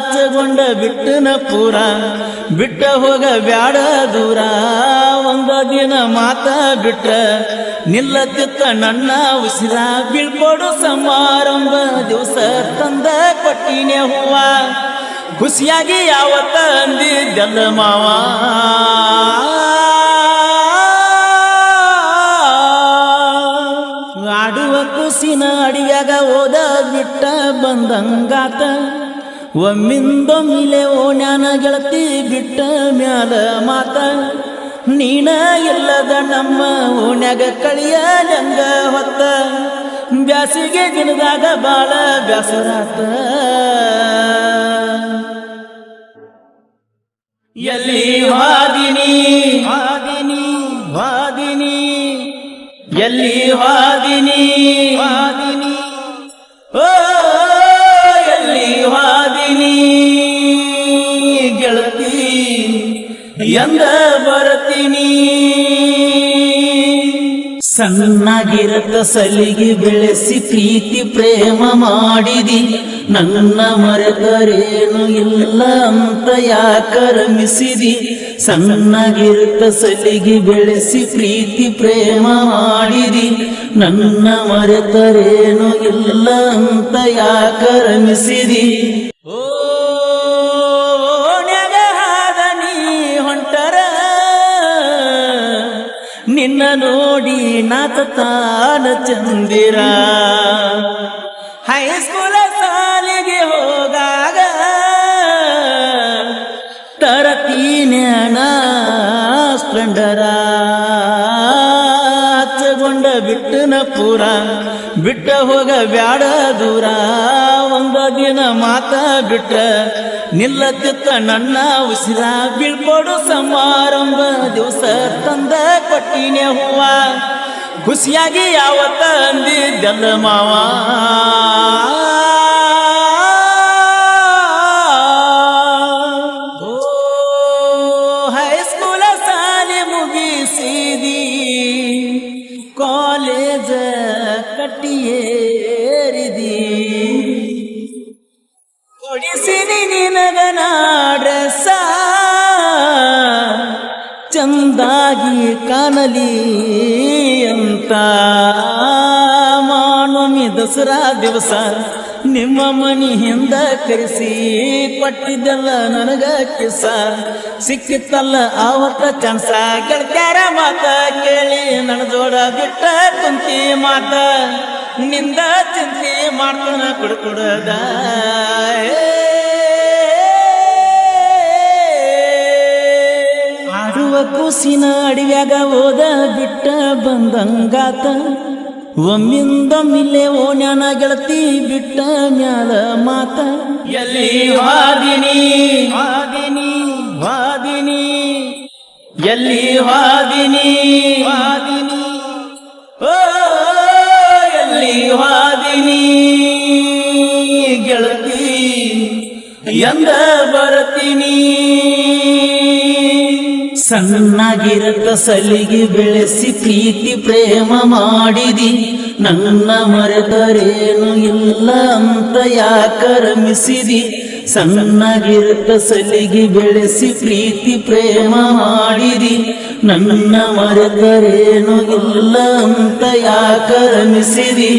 ಹಚ್ಚಗೊಂಡ ಬಿಟ್ಟನ ಪೂರ, ಬಿಟ್ಟ ಹೋಗ ಬ್ಯಾಡ ದೂರ. ಒಂದ ದಿನ ಮಾತ ಬಿಟ್ಟ ನಿಲ್ಲತ್ತಿತ್ತ ನನ್ನ ಉಸಿರ. ಬೀಳ್ಕೊಡು ಸಮಾರಂಭ ದಿವಸ ತಂದ ಕೊಟ್ಟಿನೇ ಹೂವ. ಖುಷಿಯಾಗಿ ಯಾವತ್ತ ಅಂದಿದ್ದಲ್ಲ ಮಾವ. ಆಡುವ ಕುಸಿನ ಅಡಿಯಾಗ ಓದ ಬಿಟ್ಟ ಬಂದಂಗಾತ. ಒಮ್ಮಿಂದೊಮ್ಮಿಲೆ ಓಣ್ಯಾನ ಗೆಳತಿ, ಬಿಟ್ಟ ಮ್ಯಾಲ ಮಾತ. ನೀನ ಇಲ್ಲದ ನಮ್ಮ ಓಣ್ಯಾಗ ಕಳಿಯಲಂಗ ಹೊತ್ತ. ಬ್ಯಾಸಿಗೆ ದಿನದಾಗ ಬಾಳ ಬ್ಯಾಸರಾತ. ಎಲ್ಲಿ ವಾದಿನಿ ವಾದಿನಿ ವಾದಿನಿ ಎಲ್ಲಿ ವಾದಿನಿ ಎಂದ ಬರ್ತೀನಿ. ಸಣ್ಣಗಿರತ ಸಲಿಗೆ ಬೆಳೆಸಿ ಪ್ರೀತಿ ಪ್ರೇಮ ಮಾಡಿದಿ. ನನ್ನ ಮರೆತರೇನು ಇಲ್ಲ ಅಂತ ಯಾಕರಮಿಸಿದಿ ಸಣ್ಣಗಿರತ ಸಲಿಗೆ ಬೆಳೆಸಿ ಪ್ರೀತಿ ಪ್ರೇಮ ಮಾಡಿದಿ. ನನ್ನ ಮರೆತರೇನು ಇಲ್ಲ ಅಂತ ಯಾಕರಮಿಸಿದಿ ನಿನ್ನ ನೋಡಿ ನಾತ ತಾನ ಚಂದಿರ. ಹೈಸ್ಕೂಲ ಸಾಲಿಗೆ ಹೋಗಾಗ ತರತೀನ ಸ್ಪ್ಲೆಂಡರ ಹಚ್ಚಗೊಂಡ ಬಿಟ್ಟನ ಪೂರ ಬಿಟ್ಟ ಹೋಗ ಬ್ಯಾಡ ದೂರ. ಒಂದ ದಿನ ಮಾತ ಬಿಟ್ರ ನಿಲ್ಲತ್ತಿತ್ತ ನನ್ನ ಉಸಿರ ಬೀಳ್ಕೊಡು ಸಮಾರಂಭ ದಿವಸ ತಂದ ಕೊಟ್ಟಿನೇ ಹೂವ. ಖುಷಿಯಾಗಿ ಯಾವತ್ತ ಅಂದಿದ್ದಲ್ಲ ಮಾವ. ಕಟ್ಟಿಯೇ ಸಾಲಿ ಮುಗಿಸಿದಿ. ಕಾಲೇಜ ಕಟ್ಟಿಯೇರಿದಿ ಚಂದಾಗಿ ಕಾಣಲಿ ಅಂತ ಮಾನೊಮ್ಮಿ ದಸರಾ ದಿವಸ ನಿಮ್ಮ ಮನಿ ಹಿಂದ ಕರೆಸಿ ಕೊಟ್ಟಿದ್ದಲ್ಲ ನನಗ ಕಿಸ. ಸಿಕ್ಕಿತ್ತಲ್ಲ ಆವತ್ತ ಚಾನ್ಸ. ಗೆಳತ್ಯಾರ ಮಾತ ಕೇಳಿ ನನ್ನ ಜೋಡ ಬಿಟ್ಟ ಕುಂತಿ ಮಾತ. ನಿಂದ ಚಿಂತೆ ಮಾಡ್ತಾನ ಕುಡ್ಕುಡದ. ಕೂಸಿನ ಅಡಿವ್ಯಾಗ ಓದ ಬಿಟ್ಟ ಬಂದಂಗಾತ. ಒಮ್ಮಿಂದ ಮಿಲ್ಲೆ ಓಣ್ಯಾನ ಗೆಳತಿ ಬಿಟ್ಟ ಮ್ಯಾಲ ಮಾತ. ಎಲ್ಲಿ ವಾದಿನಿ ವಾದಿನಿ ವಾದಿನಿ ಎಲ್ಲಿ ವಾದಿನಿ ವಾದಿನಿ ಓ, ಎಲ್ಲಿ ವಾದಿನಿ ಗೆಳತಿ, ಎಂದ ಬರ್ತೀನಿ? ಸಣ್ಣಗಿರತ ಸಲಿಗೆ ಬೆಳೆಸಿ ಪ್ರೀತಿ ಪ್ರೇಮ ಮಾಡಿದಿ. ನನ್ನ ಮರೆತರೇನು ಇಲ್ಲ ಅಂತ ಯಾಕರಮಿಸಿದಿ ಸಣ್ಣಗಿರತ ಸಲಿಗೆ ಬೆಳೆಸಿ ಪ್ರೀತಿ ಪ್ರೇಮ ಮಾಡಿದಿ. ನನ್ನ ಮರೆತರೇನು ಇಲ್ಲ ಅಂತ ಯಾಕರಮಿಸಿದಿ